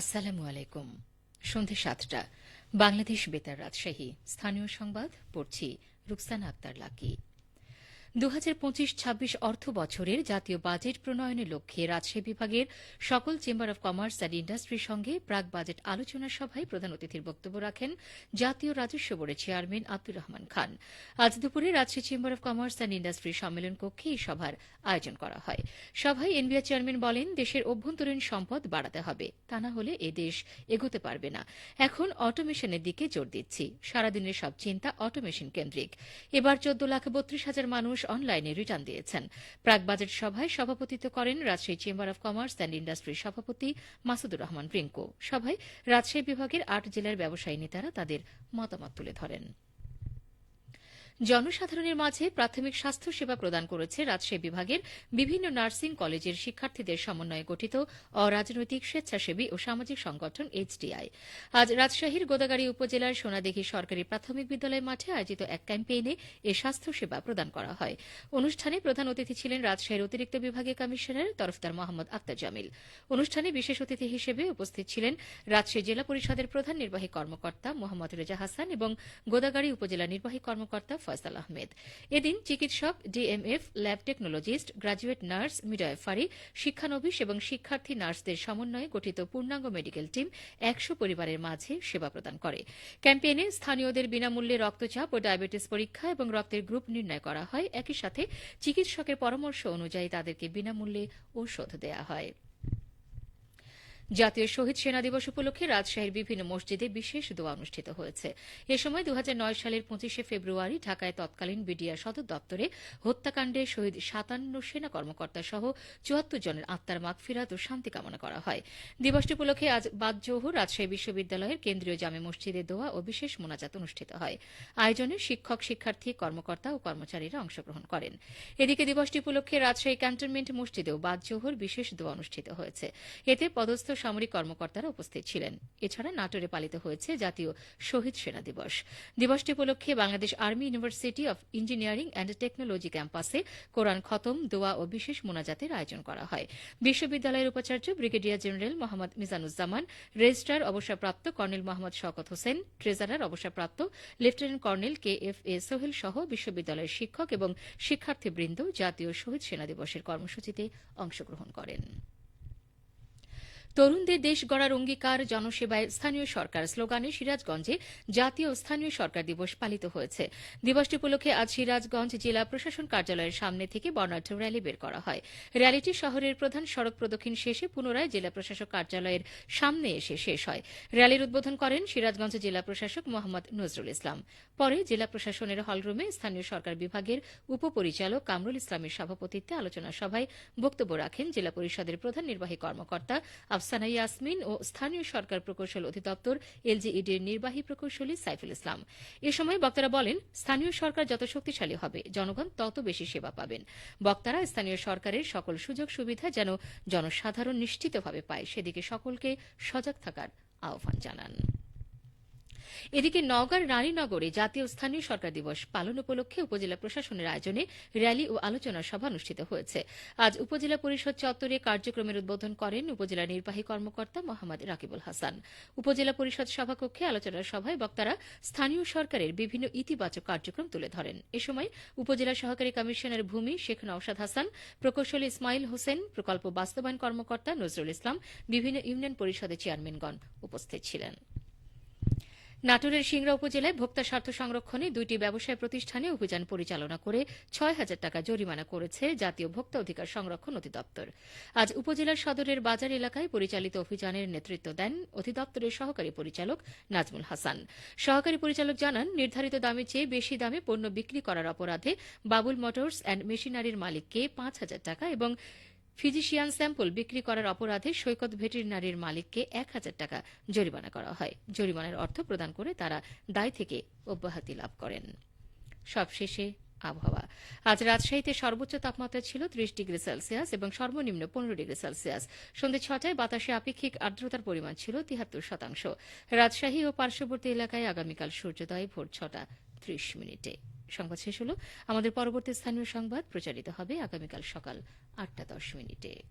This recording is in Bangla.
আসসালামু আলাইকুম। সন্ধে সাতটা বাংলাদেশ বেতার রাজশাহী। স্থানীয় সংবাদ পড়ছি রুকসানা আক্তার লাকি। দু হাজার পঁচিশ ছাব্বিশ অর্থ বছরের জাতীয় বাজেট প্রণয়নের লক্ষ্যে রাজশাহী বিভাগের সকল চেম্বার অব কমার্স অ্যান্ড ইন্ডাস্ট্রির সঙ্গে প্রাক বাজেট আলোচনা সভায় প্রধান অতিথির বক্তব্য রাখেন জাতীয় রাজস্ব বোর্ডের চেয়ারম্যান আব্দুর রহমান খান। আজ দুপুরে Rajshahi chamber of commerce and industry সম্মেলন কক্ষে এই সভার আয়োজন করা হয়। সভায় এনবিআর চেয়ারম্যান বলেন, দেশের অভ্যন্তরীণ সম্পদ বাড়াতে হবে, তা না হলে এ দেশ এগোতে পারবে না। এখন অটোমেশনের দিকে জোর দিচ্ছি। সারাদিনের সব চিন্তা অটোমেশন কেন্দ্রিক। এবার চোদ্দ লাখ বত্রিশ হাজার মানুষ অনলাইনে রিটার্ন দিয়েছেন। প্রাক বাজেট সভায় সভাপতিত্ব করেন Rajshahi chamber of commerce and ইন্ডাস্ট্রির সভাপতি মাসুদুর রহমান রিঙ্কু সভায় রাজশাহী বিভাগের আট জেলার ব্যবসায়ী নেতারা তাদের মতামত তুলে ধরেন। জনসাধারণের মাঝে প্রাথমিক স্বাস্থ্য সেবা প্রদান করেছে রাজশাহী বিভাগের বিভিন্ন নার্সিং কলেজের শিক্ষার্থীদের সমন্বয়ে গঠিত অরাজনৈতিক স্বেচ্ছাসেবী ও সামাজিক সংগঠন এইচডিআই। আজ রাজশাহীর গোদাগাড়ী উপজেলার সোনাদিঘি সরকারি প্রাথমিক বিদ্যালয় মাঠে আয়োজিত এক ক্যাম্পেইনে এ স্বাস্থ্য সেবা প্রদান করা হয়। অনুষ্ঠানে প্রধান অতিথি ছিলেন রাজশাহীর অতিরিক্ত বিভাগীয় কমিশনার তরফদার মোহাম্মদ আক্তার জামিল। অনুষ্ঠানে বিশেষ অতিথি হিসেবে উপস্থিত ছিলেন রাজশাহী জেলা পরিষদের প্রধান নির্বাহী কর্মকর্তা মোহাম্মদ রেজা হাসান এবং গোদাগাড়ী উপজেলা নির্বাহী কর্মকর্তা ফয়সাল আহমেদ। এদিন চিকিৎসক, DMF, lab technologist, graduate nurse midwifery শিক্ষানবিশ এবং শিক্ষার্থী নার্সদের সমন্বয়ে গঠিত পূর্ণাঙ্গ মেডিকেল টিম একশো পরিবারের মাঝে সেবা প্রদান করে। ক্যাম্পেইনে স্থানীয়দের বিনামূল্যে রক্তচাপ ও ডায়াবেটিস পরীক্ষা এবং রক্তের গ্রুপ নির্ণয় করা হয়। একই সাথে চিকিৎসকের পরামর্শ অনুযায়ী তাদেরকে বিনামূল্যে ওষুধ দেওয়া হয়। জাতীয় শহীদ সেনা দিবস উপলক্ষে রাজশাহীর বিভিন্ন মসজিদে বিশেষ দোয়া অনুষ্ঠিত হয়েছে। এ সময় দু হাজার নয় সালের পঁচিশে ফেব্রুয়ারি ঢাকায় তৎকালীন বিডিআর সদর দপ্তরে হত্যাকাণ্ডে শহীদ সাতান্ন সেনা কর্মকর্তা সহ চুয়াত্তর জনের আত্মার মাগফিরাত ও শান্তি কামনা করা হয়। দিবসটি উপলক্ষে আজ বাদজৌহর রাজশাহী বিশ্ববিদ্যালয়ের কেন্দ্রীয় জামে মসজিদে দোয়া ও বিশেষ মোনাজাত অনুষ্ঠিত হয়। আয়োজনে শিক্ষক, শিক্ষার্থী, কর্মকর্তা ও কর্মচারীরা অংশগ্রহণ করেন। এদিকে দিবসটি উপলক্ষে রাজশাহী ক্যান্টনমেন্ট মসজিদেও বাদজৌহর বিশেষ দোয়া অনুষ্ঠিত হয়েছে। এতে পদস্থ সামরিক কর্মকর্তারা উপস্থিত ছিলেন। এছাড়া নাটোরে পালিত হয়েছে জাতীয় শহীদ সেনা দিবস। দিবসটি উপলক্ষে Bangladesh army university of engineering and technology ক্যাম্পাসে কোরআন খতম, দোয়া ও বিশেষ মোনাজাতের আয়োজন করা হয়। বিশ্ববিদ্যালয়ের উপাচার্য brigadier general Mohammad Mizanuzzaman, registrar অবসরপ্রাপ্ত কর্নেল মোহাম্মদ শকত হোসেন, ট্রেজারার অবসরপ্রাপ্ত lieutenant colonel K F A Sohel সহ বিশ্ববিদ্যালয়ের শিক্ষক এবং শিক্ষার্থীবৃন্দ জাতীয় শহীদ সেনা দিবসের কর্মসূচিতে অংশগ্রহণ করেন। তরুণদের দেশ গড়ার অঙ্গীকার, জনসেবায় স্থানীয় সরকার স্লোগানে সিরাজগঞ্জে জাতীয় স্থানীয় সরকার দিবস পালিত হয়েছে। দিবসটি উপলক্ষে আজ সিরাজগঞ্জ জেলা প্রশাসন কার্যালয়ের সামনে থেকে বর্ণাঢ্য র্যালি বের করা হয়। র্যালিটি শহরের প্রধান সড়ক প্রদক্ষিণ শেষে পুনরায় জেলা প্রশাসক কার্যালয়ের সামনে এসে শেষ হয়। র্যালির উদ্বোধন করেন সিরাজগঞ্জ জেলা প্রশাসক মোহাম্মদ নজরুল ইসলাম। পরে জেলা প্রশাসনের হলরুমে স্থানীয় সরকার বিভাগের উপপরিচালক কামরুল ইসলামের সভাপতিত্বে আলোচনা সভায় বক্তব্য রাখেন জেলা পরিষদের প্রধান নির্বাহী কর্মকর্তা আফসানা ইয়াসমিন ও স্থানীয় সরকার প্রকৌশল অধিদপ্তর, এলজিইডির নির্বাহী প্রকৌশলী সাইফুল ইসলাম। এ সময় বক্তারা বলেন, স্থানীয় সরকার যত শক্তিশালী হবে, জনগণ তত বেশি সেবা পাবেন। বক্তারা স্থানীয় সরকারের সকল সুযোগ সুবিধা যেন জনসাধারণ নিশ্চিতভাবে পায়, সেদিকে সকলকে সজাগ থাকার আহ্বান জানান। এদিকে নওগাঁর রানীনগরে জাতীয় স্থানীয় সরকার দিবস পালন উপলক্ষে উপজেলা প্রশাসনের আয়োজনে র্যালি ও আলোচনা সভা অনুষ্ঠিত হয়েছে। আজ উপজেলা পরিষদ চত্বরে কার্যক্রমের উদ্বোধন করেন উপজেলা নির্বাহী কর্মকর্তা মোহাম্মদ রাকিবুল হাসান। উপজেলা পরিষদ সভাকক্ষে আলোচনা সভায় বক্তারা স্থানীয় সরকারের বিভিন্ন ইতিবাচক কার্যক্রম তুলে ধরেন। এ সময় উপজেলা সহকারী কমিশনার ভূমি শেখ নওশাদ হাসান, প্রকৌশলী ইসমাইল হোসেন, প্রকল্প বাস্তবায়ন কর্মকর্তা নজরুল ইসলাম, বিভিন্ন ইউনিয়ন পরিষদের চেয়ারম্যানগণ উপস্থিত ছিলেন। নাটোরের সিংড়া উপজেলায় ভোক্তা স্বার্থ সংরক্ষণে দুইটি ব্যবসায় প্রতিষ্ঠানে অভিযান পরিচালনা করে ছয় হাজার টাকা জরিমানা করেছে জাতীয় ভোক্তা অধিকার সংরক্ষণ অধিদপ্তর। আজ উপজেলার সদরের বাজার এলাকায় পরিচালিত অভিযানের নেতৃত্ব দেন অধিদপ্তরের সহকারী পরিচালক নাজমুল হাসান। সহকারী পরিচালক জানান, নির্ধারিত দামের চেয়ে বেশি দামে পণ্য বিক্রি করার অপরাধে বাবুল মোটরস অ্যান্ড মেশিনারির মালিককে পাঁচ হাজার টাকা এবং ফিজিশিয়ান স্যাম্পল বিক্রি করার অপরাধে সৈকত ভেটেরিনারির মালিককে এক হাজার টাকা জরিমানা করা হয়। জরিমানার অর্থ প্রদান করে তারা দায় থেকে অব্যাহতি লাভ করেন। সবশেষে আবহাওয়া। আজ রাজশাহীতে সর্বোচ্চ তাপমাত্রা ছিল ত্রিশ ডিগ্রি সেলসিয়াস এবং সর্বনিম্ন পনেরো ডিগ্রি সেলসিয়াস। সন্ধ্যে ছটায় বাতাসে আপেক্ষিক আর্দ্রতার পরিমাণ ছিল তিহাত্তর শতাংশ। রাজশাহী ও পার্শ্ববর্তী এলাকায় আগামীকাল সূর্যোদয় ভোর ছটা ত্রিশ মিনিটে। সংবাদ শেষ হলো। আমাদের পরবর্তী স্থানীয় সংবাদ প্রচারিত হবে আগামীকাল সকাল আটটা দশ মিনিটে।